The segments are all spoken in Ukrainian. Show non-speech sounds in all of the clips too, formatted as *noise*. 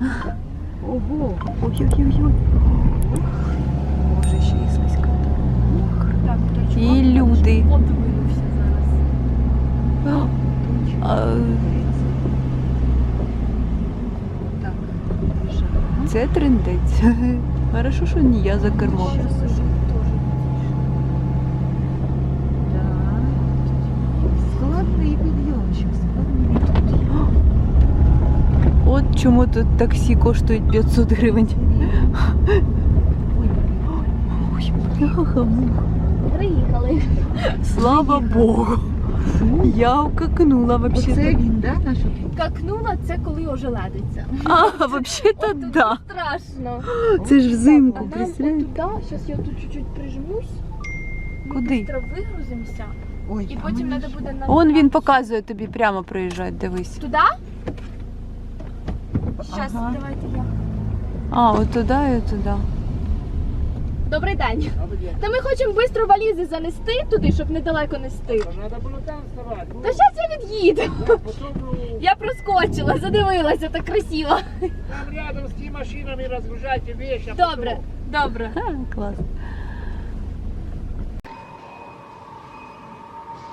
Ого, ой-ой-ой. Боже, ще і слизька. І люди. Це трендець. *laughs* Хорошо, що не я за кермом. Щас уже теж. Да. Складний підйом, що складний підйом. От чому тут таксі коштують 500 гривень. Ой, бляха-муха. Приїхали. Слава Богу. Я вкакнула Оце вообще. він, да, наш Какнула це коли ожеледиться. А, вообще-то От тут да. страшно. Це ж взимку, нам представляєте? отуда, зараз я тут чуть-чуть прижмусь. Ми Куди? быстро вигрузимося. Ой, І потім треба буде на Он він показує тобі прямо проїжджати, дивись. Туди? Зараз, Ага. давайте я. А, от туди і туди. Добрий день. Та ми хочемо швидко валізи занести туди, щоб недалеко нести. Надо было там вставать. Ну, Та зараз я від'їду. Я проскочила, задивилася так красиво. там рядом с теми машинами разгружайте вещи. Добре, добре. Ха, клас.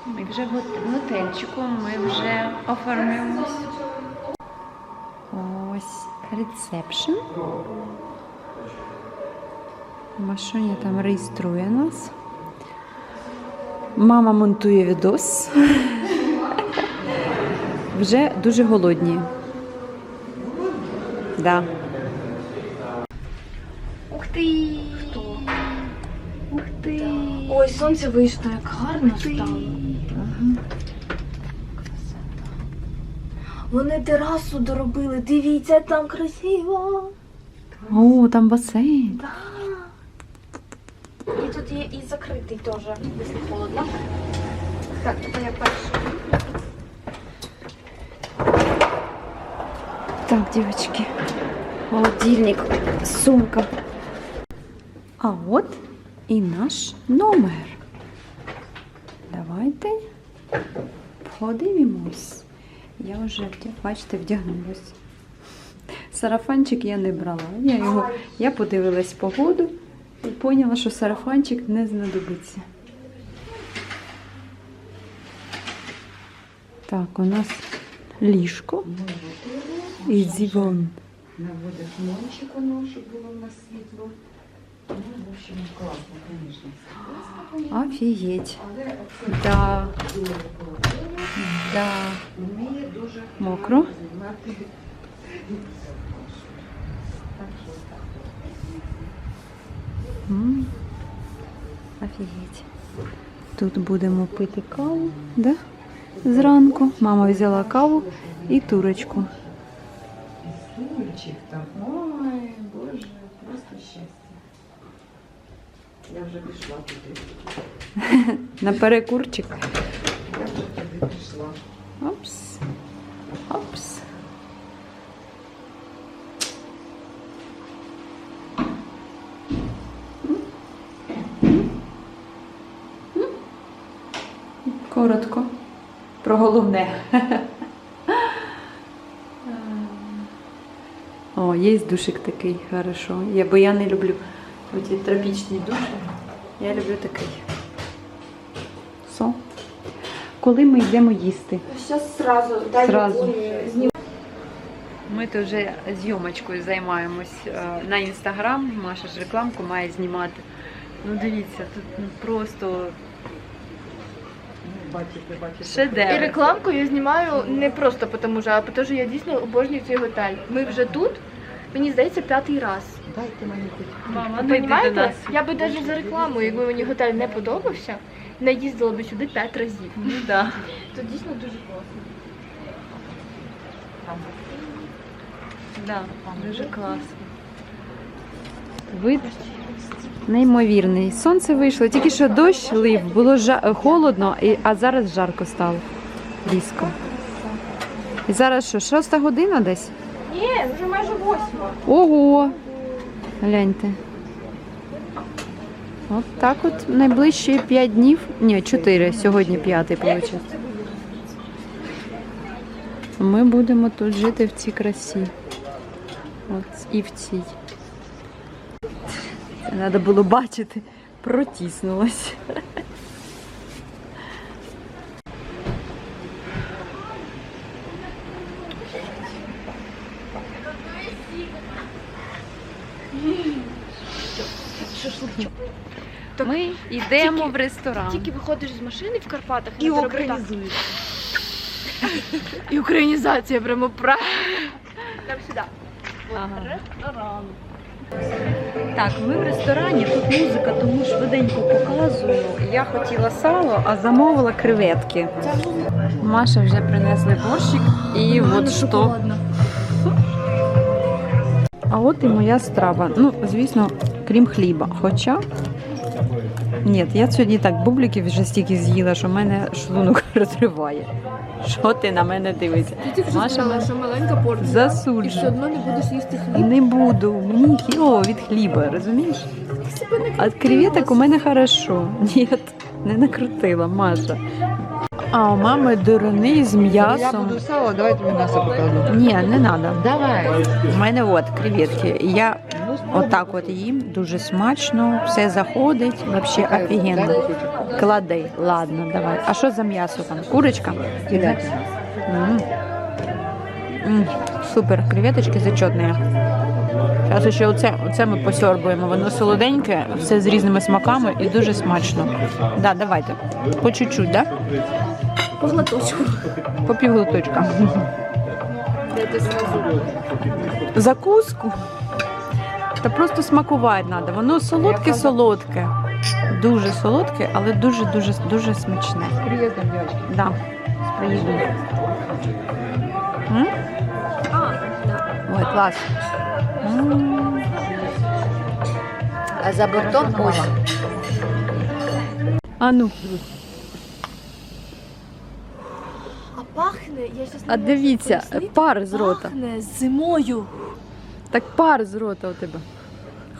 Ми вже в гот- в готельчику, ми вже оформлюємось. Ось ресепшн. Машиня там реєструє нас. Мама монтує відос. *laughs* Вже дуже голодні. Да. Ух ти! Хто? Ух ти! Ой, сонце вийшло, як гарно стало. Вони терасу доробили, дивіться, там красиво. О, там басейн. Да. І тут є і закритий теж, якщо холодно. Так, це я перша. Так, девочки, холодильник, сумка. А от і наш номер. Давайте подивимось. Я вже, бачите, вдягнулась. Сарафанчик я не брала. Я, його, я подивилась погоду і поняла, що сарафанчик не знадобиться. Так, у нас ліжко і диван. Наводиш мойчик, воно, щоб було в нас світло. Ну, в общем, класно, звісно. Офігеть. Да. Да. Мокро? так. М. Офігеть. Тут будемо пити каву, да? Зранку. Мама взяла каву і турочку. Там. Ой, Боже, просто щастя. Я вже пішла туди. *laughs* На перекурчик. Туди. Опс. Опс. Коротко. Про головне. О, є душик такий, хорошо. Я, бо я не люблю оті тропічні душі. Я люблю такий. Коли ми йдемо їсти? Зараз сразу, дай. Ми тут вже зйомочкою займаємось е, на інстаграм. Маша ж рекламку має знімати. Ну дивіться, тут ну, просто бачите, бачите. І рекламку я знімаю не просто тому, що, а тому, що я дійсно обожнюю цей готель. Ми вже тут, мені здається, п'ятий раз. Дайте мені хоч. Мама, ну йди до нас. Я би навіть за рекламу, якби мені готель не подобався, не їздила би сюди п'ять разів. Ну да. Це дійсно дуже класно. Там Да, дуже класно. Вид неймовірний. Сонце вийшло, тільки що дощ лив, було жа- холодно, і- а зараз жарко стало. Різко. І зараз що, шоста година десь? Ні, вже майже восьма. Ого! Гляньте. От так от найближчі 5 днів. Ні, 4, сьогодні п'ятий виходить. Ми будемо тут жити в цій красі. От і в цій. Це треба було бачити. Протіснулась. Ми йдемо тільки- в ресторан. Тільки виходиш з машини в Карпатах І надо українізуєш. І українізація прямо правильно. Нам сюди. Ага. Ресторан. Так, ми в ресторані, тут музика, тому швиденько показую. Я хотіла сало, а замовила креветки. Маша вже принесли борщик і от що. А от і моя страва. Ну, звісно, крім хліба. Хоча. Ні, я сьогодні так бубликів вже стільки з'їла, що в мене шлунок *laughs* розриває. Що ти на мене дивишся? Ти тільки що Маша сказала, що маленька порція. І все одно не будеш їсти хліб. Не буду, мені хірово від хліба, розумієш? А креветок у мене хорошо. Ні, не накрутила, Маша. А у мами дурини з Я м'ясом. буду сало, давайте мені м'ясо покажу. Ні, не треба. Давай. У мене от креветки. Я отак от їм дуже смачно, все заходить, взагалі офігенно. Клади, ладно, давай. А що за м'ясо там? Курочка? М. М, Супер, креветочки зачетні. Зараз ще оце, оце ми посьорбуємо. Воно солоденьке, все з різними смаками і дуже смачно. Да, давайте. По чуть-чуть, да? По глоточку. По півглоточка. Закуску. Та просто смакувати треба. Воно солодке-солодке. Дуже солодке, але дуже-дуже дуже смачне. Приїздом, дівчатки. Да, з приїздом. М? Ой, клас. М. А за бортом ось. А ну, А пахне, я щас не а можу дивіться, пояснити. пар з рота. Пахне зимою. Так пар з рота у тебе.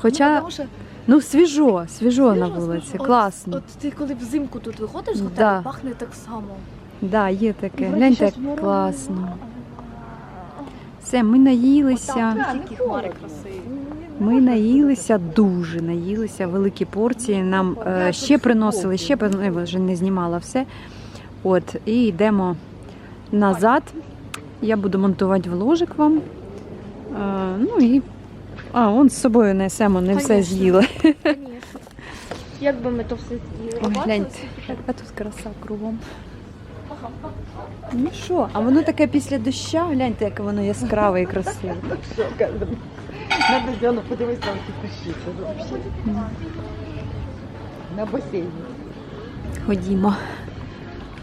Хоча, тому що ну свіжо, свіжо на вулиці, свіжо. От- класно. От ти коли взимку тут виходиш з готелю, Да. пахне так само. Да, є таке. Гляньте, як класно. Все, ми наїлися. Тільки хмари красиві. Ми наїлися дуже наїлися, великі порції. Нам е, ще приносили, ще ну, я вже не знімала все. От, і йдемо назад. Я буду монтувати вложик вам. Е, ну і. А, он з собою несемо, не все Конечно. з'їли. Звісно. Як би ми то все з'їли? Ой, гляньте, яка тут краса кругом. Ну що, а воно таке після доща, гляньте, яке воно яскраве і красиве. На Бездяну подивись на ці кущі. Це взагалі. На басейні. Ходімо.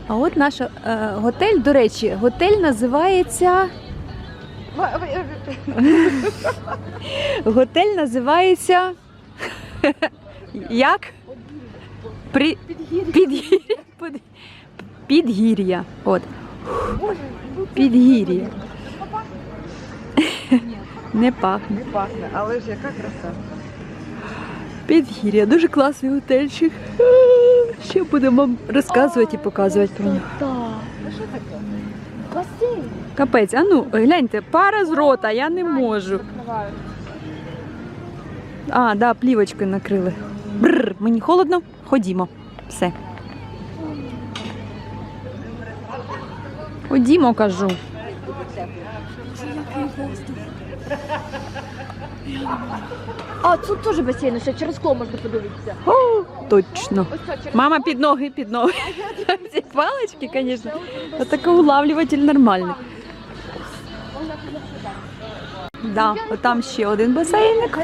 А от наш е, готель, до речі, готель називається. *laughs* Готель називається. Як? При... Підгір'я. Підгір'я. От. Підгір'я. Не пахне. Не пахне, але ж яка краса. Підгір'я, дуже класний готельчик. Ще будемо вам розказувати і показувати про нього. Що таке? Басейн. Капець, а ну гляньте, пара з рота, я не можу. Закривають. А, да, плівочкою накрили. Бррр, мені холодно, ходімо. Все. Ходімо, кажу. А, тут теж басейн, ще через скло можна подивитися. О, точно. Ось це через Мама під ноги, під ноги. Ці палички, звісно. Отаке улавлюватель нормальний. Да, отам ще один басейник.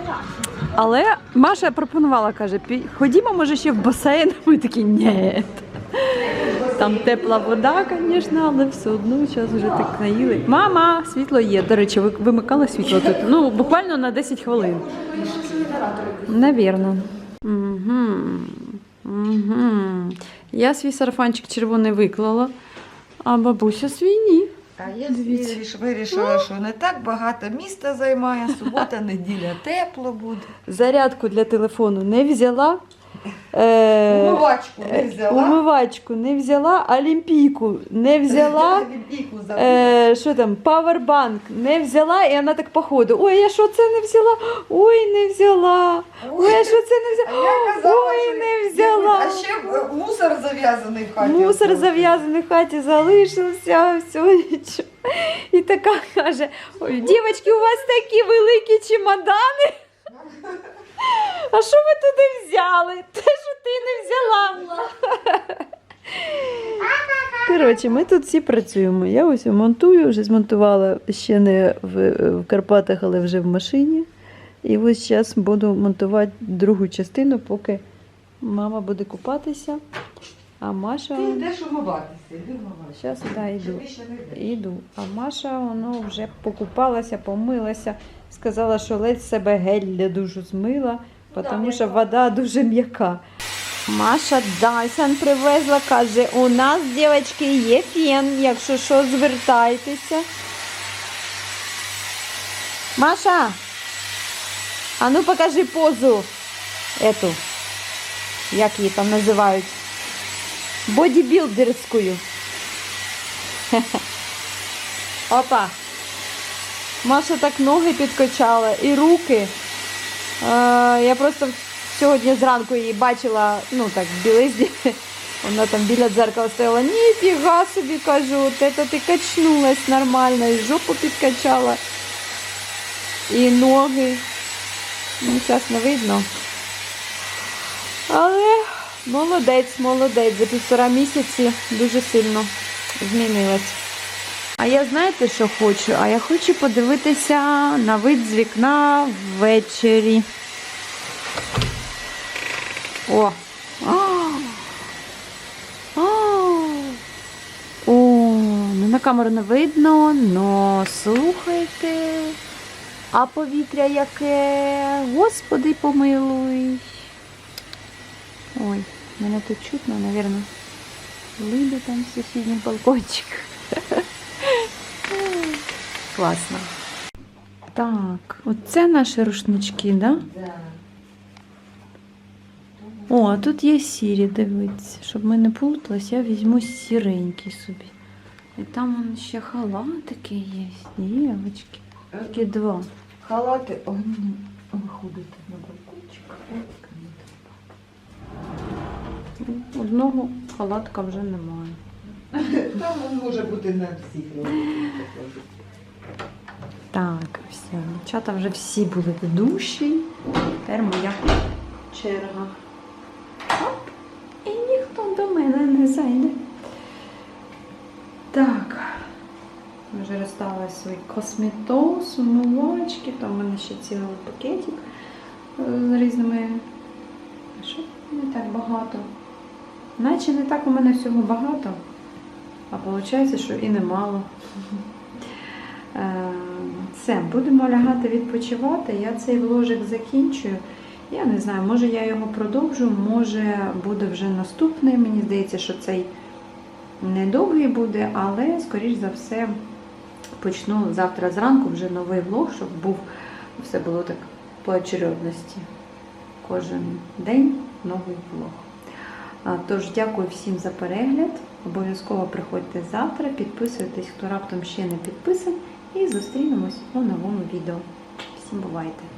Але Маша пропонувала, каже, «Пі- ходімо, може, ще в басейн. *laughs* Ми такі, ні. Там тепла вода, звісно, але все одно зараз вже так наїли. Мама, світло є. До речі, ви вимикали світло тут. Ну, буквально на 10 хвилин. Навірно. Угу. Угу. Я свій сарафанчик червоний виклала, а бабуся свій ні. А я виріш- вирішила, що не так багато міста займає, субота, *laughs* неділя тепло буде. Зарядку для телефону не взяла. Е, Умивачку не взяла. умивачку не взяла, олімпійку не взяла. Олімпійку забула. Е, що там, павербанк не взяла, і вона так по ходу. Ой, я що це не взяла? Ой, не взяла. Ой, я що це не взяла? я казала, Ой, не взяла. А ще е, мусор зав'язаний в хаті. Мусор зав'язаний в хаті залишився, все нічого. І така каже: Ой, дівчатки, у вас такі великі чемодани. *laughs* *laughs* А що ви туди взяли? Те, що ти не взяла. Коротше, ми тут всі працюємо. Я ось монтую, вже змонтувала ще не в, в Карпатах, але вже в машині. І ось зараз буду монтувати другу частину, поки мама буде купатися, а Маша. Ти йдеш умиватися, умиватися. Зараз да, йду. Іду. А Маша воно вже покупалася, помилася, сказала, що ледь себе гель для душу змила, тому що вода дуже м'яка. Маша Дайсон привезла, каже, у нас, дівчатки, є фен, якщо що, звертайтеся. Маша, а ну покажи позу эту, як її там називають, бодібілдерською. Опа. Маша так ноги підкачала і руки. Е, я просто сьогодні зранку її бачила, ну так, в білизні. Вона там біля дзеркала стояла. Ніфіга собі кажу, от це ти качнулась нормально, і жопу підкачала, і ноги. Ну, зараз не видно. Але молодець, молодець. За півтора місяці дуже сильно змінилась. А я знаєте, що хочу? А я хочу подивитися на вид з вікна ввечері. О! А! А! О, ну на камеру не видно, но слухайте. А повітря яке? Господи, помилуй. Мене тут чутно, напевно. Лиди там сусідній балкончик. Класно. Так, оце наші рушнички, да? Да. О, а тут є сірі, дивіться. Щоб ми не плутались, я візьму сіренький собі. І там ще халатики є. Дівочки. Тільки два. Халати, ой, мені виходити на балкончик. Одного халатка вже немає. *laughs* Там він може бути на всіх. Так, все. Дівчата вже всі були в душі. Тепер моя черга. Оп. І ніхто до мене не зайде. Так. Вже розставила свій косметоз, умивачки. Там у мене ще цілий пакетик е, з різними. Що не так багато? Наче не так у мене всього багато, а виходить, що і немало. Е, Все, будемо лягати відпочивати. Я цей вложик закінчую. Я не знаю, може я його продовжу, може буде вже наступний. Мені здається, що цей недовгий буде, але, скоріш за все, почну завтра зранку вже новий влог, щоб був все було так по очередності. Кожен день новий влог. Тож дякую всім за перегляд. Обов'язково приходьте завтра, підписуйтесь, хто раптом ще не підписаний, і зустрінемось у новому відео. Всім бувайте!